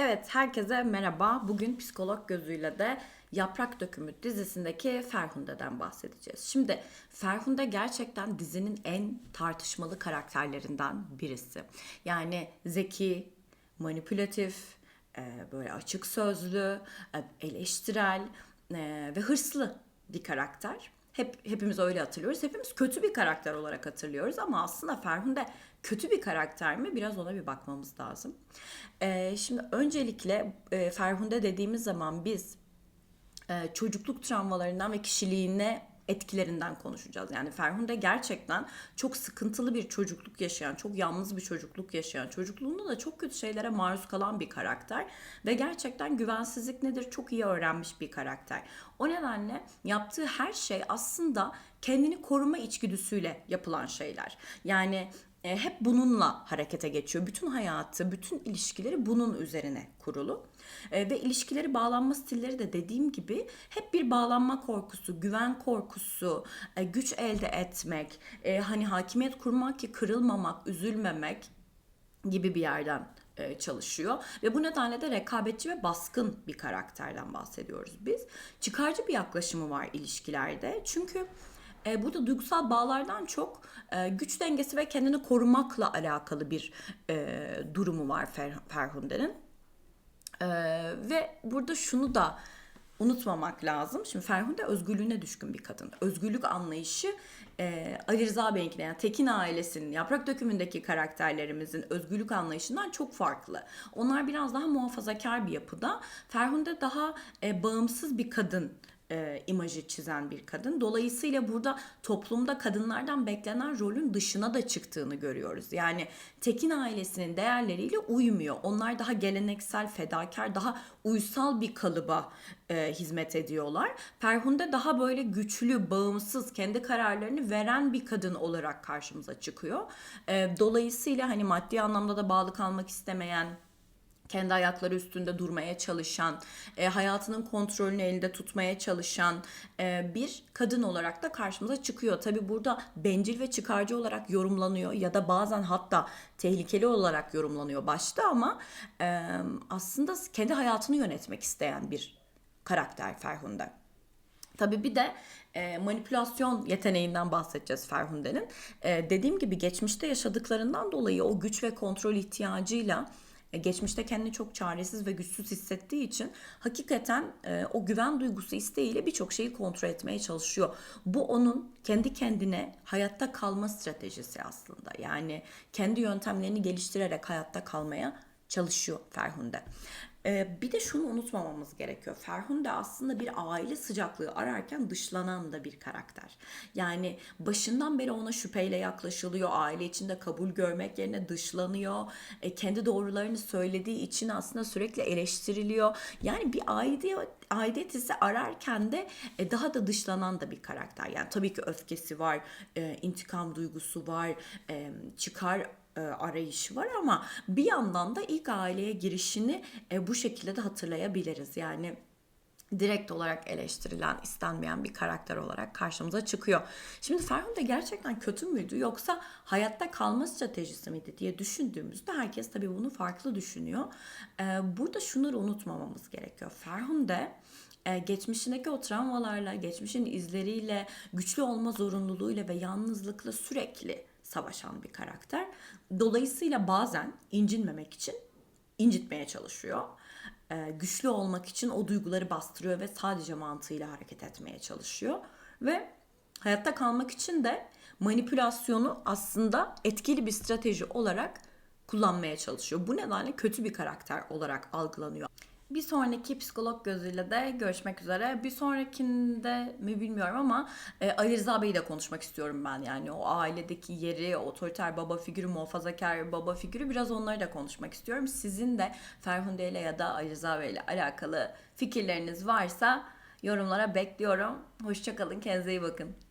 Evet, herkese merhaba. Bugün psikolog gözüyle de Yaprak Dökümü dizisindeki Ferhunde'den bahsedeceğiz. Şimdi Ferhunde gerçekten dizinin en tartışmalı karakterlerinden birisi. Yani zeki, manipülatif, e, böyle açık sözlü, e, eleştirel e, ve hırslı bir karakter. Hep hepimiz öyle hatırlıyoruz. Hepimiz kötü bir karakter olarak hatırlıyoruz ama aslında Ferhunde kötü bir karakter mi? Biraz ona bir bakmamız lazım. Ee, şimdi öncelikle e, Ferhunde dediğimiz zaman biz e, çocukluk travmalarından ve kişiliğine etkilerinden konuşacağız. Yani Ferhunde gerçekten çok sıkıntılı bir çocukluk yaşayan, çok yalnız bir çocukluk yaşayan, çocukluğunda da çok kötü şeylere maruz kalan bir karakter ve gerçekten güvensizlik nedir çok iyi öğrenmiş bir karakter. O nedenle yaptığı her şey aslında kendini koruma içgüdüsüyle yapılan şeyler. Yani e, hep bununla harekete geçiyor. Bütün hayatı, bütün ilişkileri bunun üzerine kurulu. E, ve ilişkileri bağlanma stilleri de dediğim gibi hep bir bağlanma korkusu, güven korkusu, e, güç elde etmek, e, hani hakimiyet kurmak ki kırılmamak, üzülmemek gibi bir yerden e, çalışıyor ve bu nedenle de rekabetçi ve baskın bir karakterden bahsediyoruz biz. Çıkarcı bir yaklaşımı var ilişkilerde. Çünkü e, burada duygusal bağlardan çok e, güç dengesi ve kendini korumakla alakalı bir e, durumu var Fer, Ferhunde'nin. E, ve burada şunu da unutmamak lazım. Şimdi Ferhunde özgürlüğüne düşkün bir kadın. Özgürlük anlayışı e, Ali Rıza Bey'inkine yani Tekin ailesinin yaprak dökümündeki karakterlerimizin özgürlük anlayışından çok farklı. Onlar biraz daha muhafazakar bir yapıda. Ferhunde daha e, bağımsız bir kadın e, imajı çizen bir kadın. Dolayısıyla burada toplumda kadınlardan beklenen rolün dışına da çıktığını görüyoruz. Yani Tekin ailesinin değerleriyle uymuyor. Onlar daha geleneksel, fedakar, daha uysal bir kalıba e, hizmet ediyorlar. Ferhunde daha böyle güçlü, bağımsız, kendi kararlarını veren bir kadın olarak karşımıza çıkıyor. E, dolayısıyla hani maddi anlamda da bağlı kalmak istemeyen, kendi ayakları üstünde durmaya çalışan, e, hayatının kontrolünü elinde tutmaya çalışan e, bir kadın olarak da karşımıza çıkıyor. Tabi burada bencil ve çıkarcı olarak yorumlanıyor ya da bazen hatta tehlikeli olarak yorumlanıyor başta ama e, aslında kendi hayatını yönetmek isteyen bir karakter Ferhunde. Tabii bir de e, manipülasyon yeteneğinden bahsedeceğiz Ferhunde'nin. E, dediğim gibi geçmişte yaşadıklarından dolayı o güç ve kontrol ihtiyacıyla geçmişte kendini çok çaresiz ve güçsüz hissettiği için hakikaten e, o güven duygusu isteğiyle birçok şeyi kontrol etmeye çalışıyor. Bu onun kendi kendine hayatta kalma stratejisi aslında. Yani kendi yöntemlerini geliştirerek hayatta kalmaya çalışıyor Ferhunde. Ee, bir de şunu unutmamamız gerekiyor. Ferhunde aslında bir aile sıcaklığı ararken dışlanan da bir karakter. Yani başından beri ona şüpheyle yaklaşılıyor. Aile içinde kabul görmek yerine dışlanıyor. E, kendi doğrularını söylediği için aslında sürekli eleştiriliyor. Yani bir aidiyet, aidiyet hissi ararken de e, daha da dışlanan da bir karakter. Yani tabii ki öfkesi var, e, intikam duygusu var, çıkar e, arayışı var ama bir yandan da ilk aileye girişini e, bu şekilde de hatırlayabiliriz. Yani direkt olarak eleştirilen, istenmeyen bir karakter olarak karşımıza çıkıyor. Şimdi Ferhunde gerçekten kötü müydü yoksa hayatta kalma stratejisi miydi diye düşündüğümüzde herkes tabii bunu farklı düşünüyor. Ee, burada şunları unutmamamız gerekiyor. Ferhunde e, geçmişindeki o travmalarla, geçmişin izleriyle, güçlü olma zorunluluğuyla ve yalnızlıkla sürekli savaşan bir karakter. Dolayısıyla bazen incinmemek için incitmeye çalışıyor. Ee, güçlü olmak için o duyguları bastırıyor ve sadece mantığıyla hareket etmeye çalışıyor. Ve hayatta kalmak için de manipülasyonu aslında etkili bir strateji olarak kullanmaya çalışıyor. Bu nedenle kötü bir karakter olarak algılanıyor. Bir sonraki psikolog gözüyle de görüşmek üzere. Bir sonrakinde mi bilmiyorum ama e, Ali Rıza Bey'i de konuşmak istiyorum ben. Yani o ailedeki yeri, otoriter baba figürü, muhafazakar baba figürü biraz onları da konuşmak istiyorum. Sizin de Ferhunde ile ya da Ali Rıza Bey ile alakalı fikirleriniz varsa yorumlara bekliyorum. Hoşçakalın, kendinize iyi bakın.